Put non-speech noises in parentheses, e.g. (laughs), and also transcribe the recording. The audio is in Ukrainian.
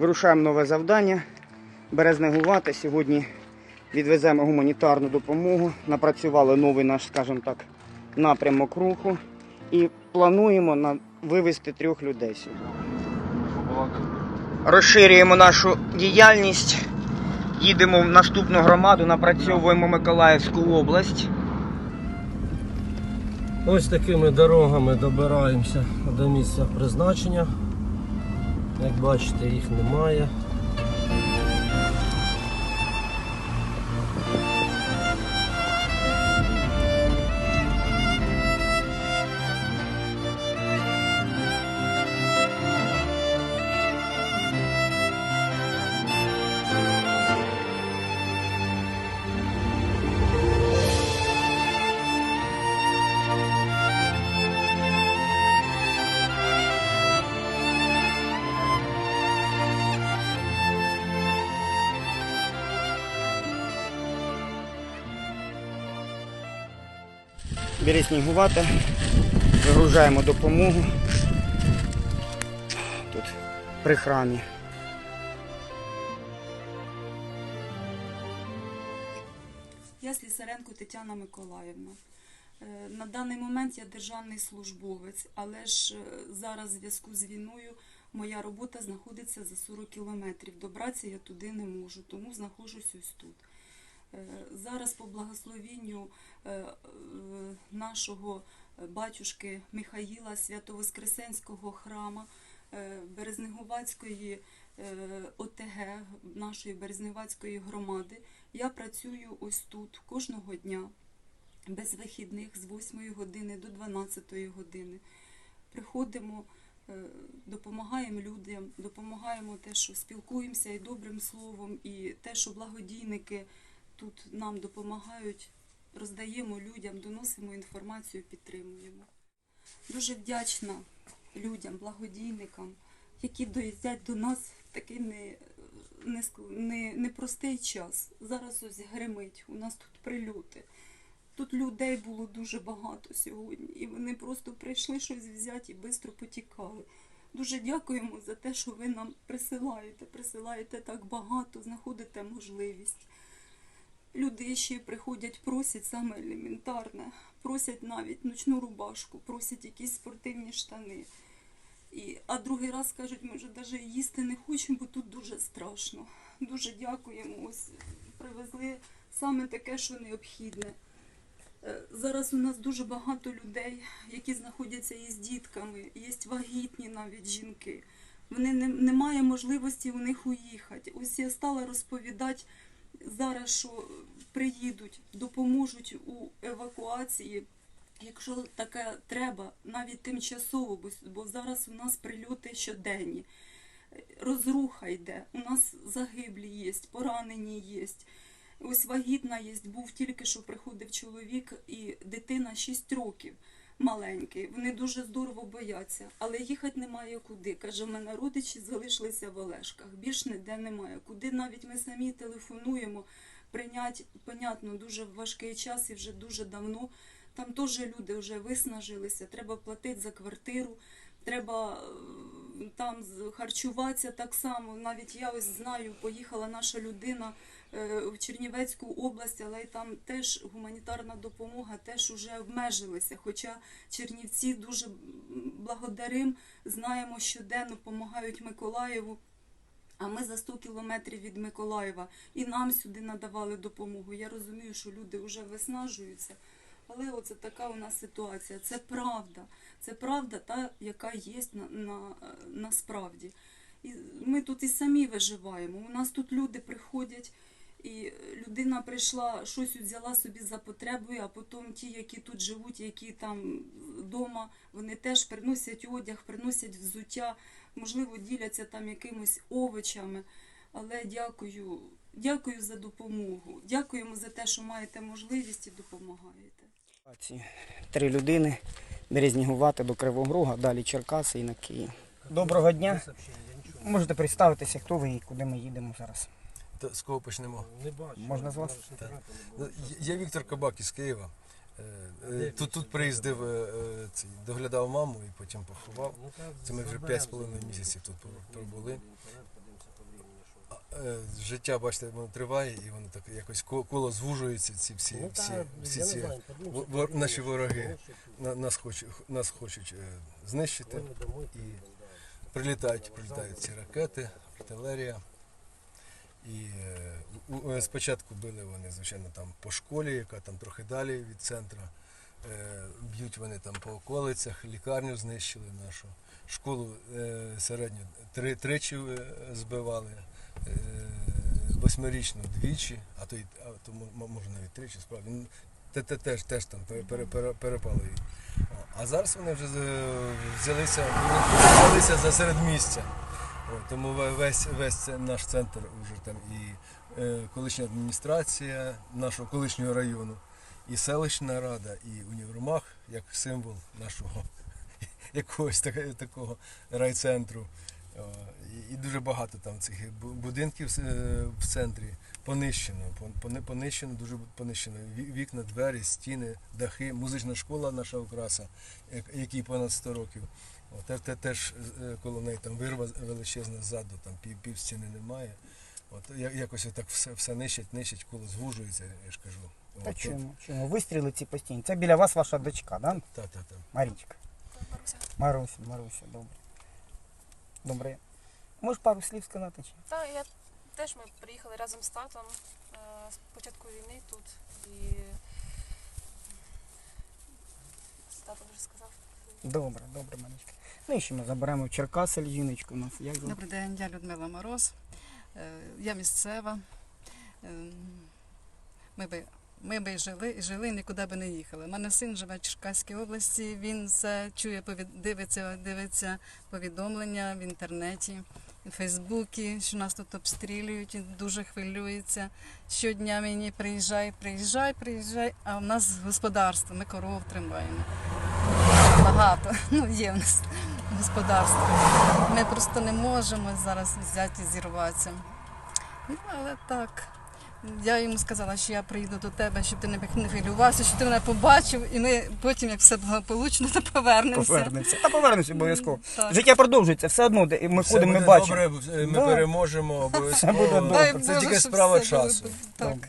Вирушаємо нове завдання. Березнегувати. Сьогодні відвеземо гуманітарну допомогу. Напрацювали новий наш, скажімо так, напрямок руху. І плануємо на вивезти трьох людей сьогодні. Розширюємо нашу діяльність. Їдемо в наступну громаду, напрацьовуємо Миколаївську область. Ось такими дорогами добираємося до місця призначення. Як бачите, їх немає. Бери снігувати, вигружаємо допомогу. Тут при храмі. Я Слісаренко Тетяна Миколаївна. Е, На даний момент я державний службовець, але ж е, зараз в зв'язку з війною моя робота знаходиться за 40 кілометрів. Добратися я туди не можу, тому знаходжусь ось тут. Е, Зараз по благословінню е, е, нашого батюшки Михаїла Свято-Воскресенського храма е, е, ОТГ нашої Березнегувацької громади я працюю ось тут кожного дня, без вихідних з 8 години до 12 години. Приходимо, допомагаємо людям, допомагаємо те, що спілкуємося і добрим словом, і те, що благодійники тут нам допомагають, роздаємо людям, доносимо інформацію, підтримуємо. Дуже вдячна людям, благодійникам, які доїздять до нас в такий не, не, не, непростий час. Зараз ось гримить, у нас тут прильоти. Тут людей було дуже багато сьогодні, і вони просто прийшли щось взяти і швидко потікали. Дуже дякуємо за те, що ви нам присилаєте. Присилаєте так багато, знаходите можливість. Люди ще приходять, просять саме елементарне, просять навіть ночну рубашку, просять якісь спортивні штани. І, а другий раз кажуть, ми вже навіть їсти не хочемо, бо тут дуже страшно. Дуже дякуємо. Ось привезли саме таке, що необхідне. Е, Зараз у нас дуже багато людей, які знаходяться із дітками, є вагітні навіть жінки. Вони не, немає можливості у них уїхати. Ось я стала розповідати зараз, що приїдуть, допоможуть у евакуації. Якщо таке треба, навіть тимчасово, бо, зараз у нас прильоти щоденні. Розруха йде, у нас загиблі є, поранені є. Ось вагітна є, був тільки що приходив чоловік і дитина 6 років маленький. Вони дуже здорово бояться, але їхати немає куди. Каже, мене родичі залишилися в Олешках. Більш ніде немає. Куди навіть ми самі телефонуємо. Прийнять, понятно, дуже важкий час і вже дуже давно. Там теж люди вже виснажилися, треба платити за квартиру, треба е, там харчуватися так само. Навіть я ось знаю, поїхала наша людина в Чернівецьку область, але й там теж гуманітарна допомога теж уже обмежилися. Хоча Чернівці дуже благодарим, знаємо, щоденно допомагають Миколаєву. А ми за 100 кілометрів від Миколаєва і нам сюди надавали допомогу. Я розумію, що люди вже виснажуються. Але оце така у нас ситуація. Це правда. Це правда та, яка є на, на, е, насправді. І ми тут і самі виживаємо. У нас тут люди приходять, і людина прийшла, щось взяла собі за потребою, а потім ті, які тут живуть, які там вдома, вони теж приносять одяг, приносять взуття, можливо, діляться там якимось овочами. Але дякую, дякую за допомогу. Дякуємо за те, що маєте можливість і допомагаєте. Три людини. Березнігувати до Кривого далі Черкаси і на Київ. Доброго дня. Можете представитися, хто ви і куди ми їдемо зараз. Та з кого почнемо? Не бачу. Можна з вас? Ну, Я Віктор Кабак із Києва. е, Тут, тут приїздив, е, е, доглядав маму і потім поховав. Це ми вже 5,5 місяців тут пробули. Е, Життя, бачите, воно триває і воно так якось коло звужується, ці всі, Ну, всі, всі ці наші вороги нас хочуть, нас хочуть е, знищити. І прилітають, прилітають ці ракети, артилерія. І е, у- спочатку били вони, звичайно, там по школі, яка там трохи далі від центру. Е, Б'ють вони там по околицях, лікарню знищили нашу. Школу е, середню три, тричі е, збивали, е, восьмирічну двічі, а то, й, а то може навіть тричі справді. Ну, те, те, теж, теж там пере, пере, пере, перепали. А зараз вони вже взялися, взялися за середмістя. Тому весь, весь наш центр вже там і е, колишня адміністрація нашого колишнього району, і селищна рада, і універмаг як символ нашого (laughs) якогось так- такого райцентру. І, дуже багато там цих будинків е, в центрі понищено. Понищено, дуже понищено. Вікна, двері, стіни, дахи, музична школа наша Украса, якій понад 100 років. О, те, те, теж е, коло неї там вирва величезна ззаду, там пів, пів стіни немає. От якось так все, все нищать, нищать, коло звужується, я ж кажу. Та От, чому? Чому? Вистріли ці постійні. Це біля вас ваша дочка, да? Та, та, та. Марічка. Маруся. Маруся, Маруся, добре. Добре. Можеш пару слів сказати? Чи? Та я теж ми приїхали разом з татом е, з початку війни тут і тато вже сказав. Добре, добре, Марічка. Ну і ще ми заберемо в Черкаси жіночку у нас. Як звати? Добрий день, я Людмила Мороз. Е, Я місцева. Ем, Ми би, ми би жили і жили, нікуди би не їхали. У мене син живе в Черкаській області, він все чує, дивиться, дивиться повідомлення в інтернеті, в Фейсбуці, що нас тут обстрілюють, і дуже хвилюється. Щодня мені приїжджай, приїжджай, приїжджай, а в нас господарство, ми коров тримаємо. Багато, (laughs) ну є в нас господарство. Ми просто не можемо зараз взяти і зірватися. Ну, але так. Я йому сказала, що я приїду до тебе, щоб ти не хвилювався, щоб ти мене побачив, і ми потім, як все благополучно, то повернемося. Повернемося. Та повернемося обов'язково. Так. Життя продовжується, все одно, де ми Все ходимо, ми буде бачимо. добре, ми Да. переможемо Все буде обов'язково. добре. Дай Це Боже, тільки щоб справа все було часу. Так. Добре.